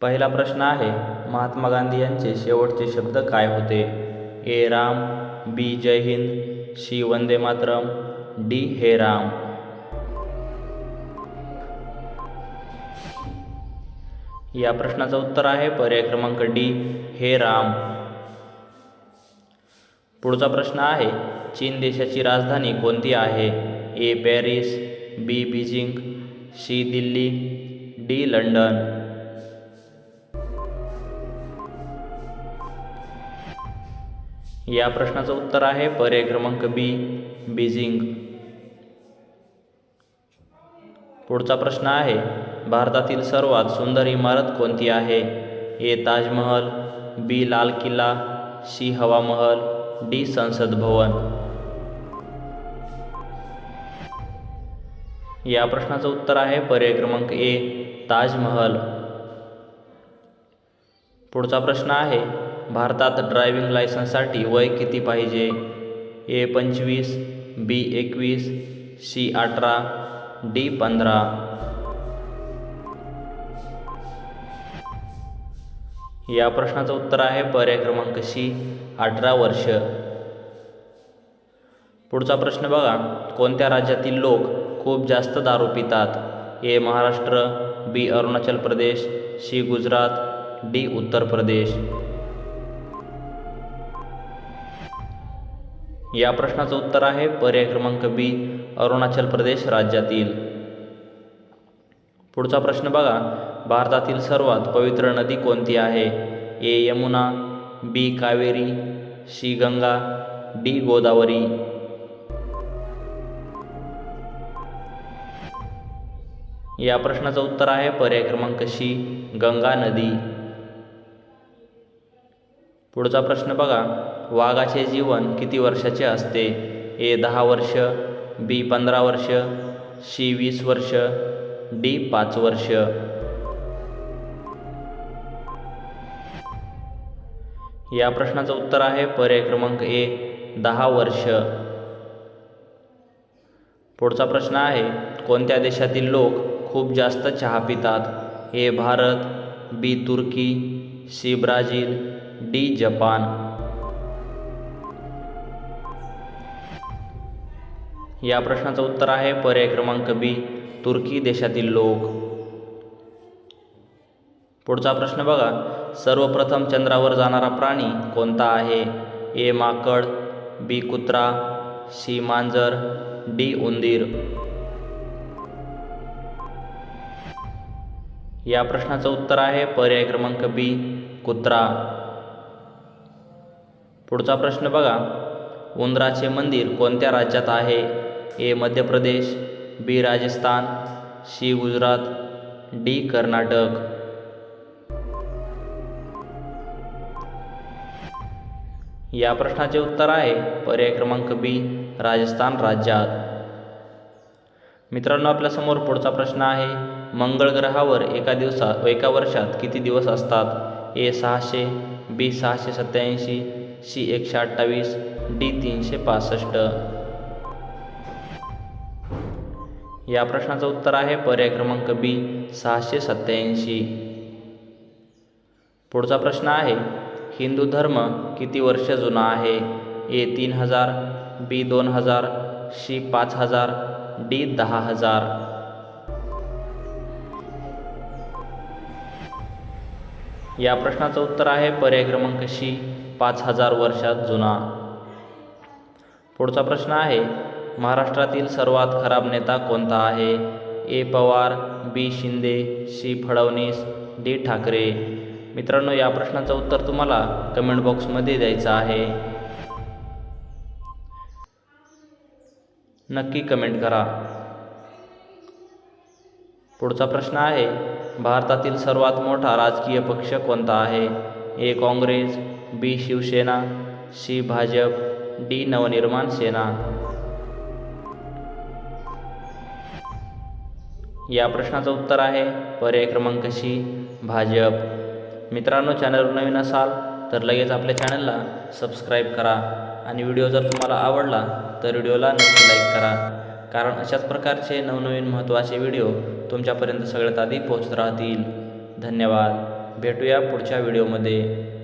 पहिला प्रश्न आहे महात्मा गांधी यांचे शेवटचे शब्द काय होते? A Ram B Jai Hind C Vande Mataram D हे राम. या प्रश्नाचं उत्तर आहे पर्याय क्रमांक डी हे राम. पुढचा प्रश्न आहे चीन देशाची राजधानी कोणती आहे? A Paris B Beijing C Delhi D London. या प्रश्नाचं उत्तर आहे पर्याय क्रमांक बी बीजिंग. पुढचा प्रश्न आहे भारतातील सर्वात सुंदर इमारत कोणती आहे? ए ताजमहल बी लाल किल्ला सी हवा महल डी संसद भवन. या प्रश्नाचं उत्तर आहे पर्याय क्रमांक ए ताजमहल. पुढचा प्रश्न आहे भारतात ड्रायव्हिंग लायसन्ससाठी वय किती पाहिजे? ए पंचवीस बी एकवीस सी अठरा डी पंधरा. या प्रश्नाचं उत्तर आहे पर्याय क्रमांक सी अठरा वर्ष. पुढचा प्रश्न बघा. कोणत्या राज्यातील लोक खूप जास्त दारू पितात? A Maharashtra B Arunachal Pradesh C Gujarat D Uttar Pradesh. या प्रश्नाचं उत्तर आहे पर्याय क्रमांक बी अरुणाचल प्रदेश राज्यातील. पुढचा प्रश्न बघा. भारतातील सर्वात पवित्र नदी कोणती आहे? A Yamuna B Kaveri C Ganga D Godavari. या प्रश्नाचं उत्तर आहे पर्याय क्रमांक सी गंगा नदी. पुढचा प्रश्न बघा. वाघाचे जीवन किती वर्षाचे असते? ए दहा वर्ष बी पंधरा वर्ष सी वीस वर्ष डी पाच वर्ष. या प्रश्नाचं उत्तर आहे पर्याय क्रमांक ए दहा वर्ष. पुढचा प्रश्न आहे कोणत्या देशातील लोक खूप जास्त चहा पितात? A Bharat B Turkey C Brazil. D Japan. या प्रश्नाचं उत्तर आहे पर्याय क्रमांक बी तुर्की देशातील लोक. पुढचा प्रश्न बघा. सर्वप्रथम चंद्रावर जाणारा प्राणी कोणता आहे? ए माकड बी कुत्रा सी मांजर डी उंदीर. या प्रश्नाचं उत्तर आहे पर्याय क्रमांक बी कुत्रा. पुढचा प्रश्न बघा. उंदराचे मंदिर कोणत्या राज्यात आहे? A Madhya Pradesh B Rajasthan C Gujarat D Karnataka. या प्रश्नाचे उत्तर आहे पर्याय क्रमांक बी राजस्थान राज्यात. मित्रांनो आपल्यासमोर पुढचा प्रश्न आहे. मंगळ ग्रहावर एका दिवसात एका वर्षात किती दिवस असतात? ए सहाशे बी सहाशे सत्याऐंशी सी एकशे अठ्ठावीस डी तीनशे पासष्ट. या प्रश्नाचं उत्तर आहे पर्याय क्रमांक बी सहाशे सत्याऐंशी पुढचा प्रश्न आहे हिंदू धर्म किती वर्ष जुना आहे? ए तीन हजार बी दोन हजार सी पाच हजार डी दहा हजार. या प्रश्नाचं उत्तर आहे पर्याय क्रमांक सी पाच हजार वर्षात जुना. पुढचा प्रश्न आहे महाराष्ट्रातील सर्वात खराब नेता कोणता आहे? A. Pawar B. Shinde C. Fadnavis D. Thackeray. मित्रांनो या प्रश्नाचं उत्तर तुम्हाला कमेंट बॉक्समध्ये द्यायचं आहे. नक्की कमेंट करा. पुढचा प्रश्न आहे भारतातील सर्वात मोठा राजकीय पक्ष कोणता आहे? A. Congress B Shiv Sena C Bhajap D Navnirman Sena. या प्रश्नाचं उत्तर आहे पर्याय क्रमांक सी भाजप. मित्रांनो चॅनलवर नवीन असाल तर लगेच आपल्या चॅनलला सबस्क्राईब करा आणि व्हिडिओ जर तुम्हाला आवडला तर व्हिडिओला नक्की लाईक करा. कारण अशाच प्रकारचे नवनवीन महत्त्वाचे व्हिडिओ तुमच्यापर्यंत सगळ्यात आधी पोहोचत राहतील. धन्यवाद. भेटूया पुढच्या व्हिडिओमध्ये.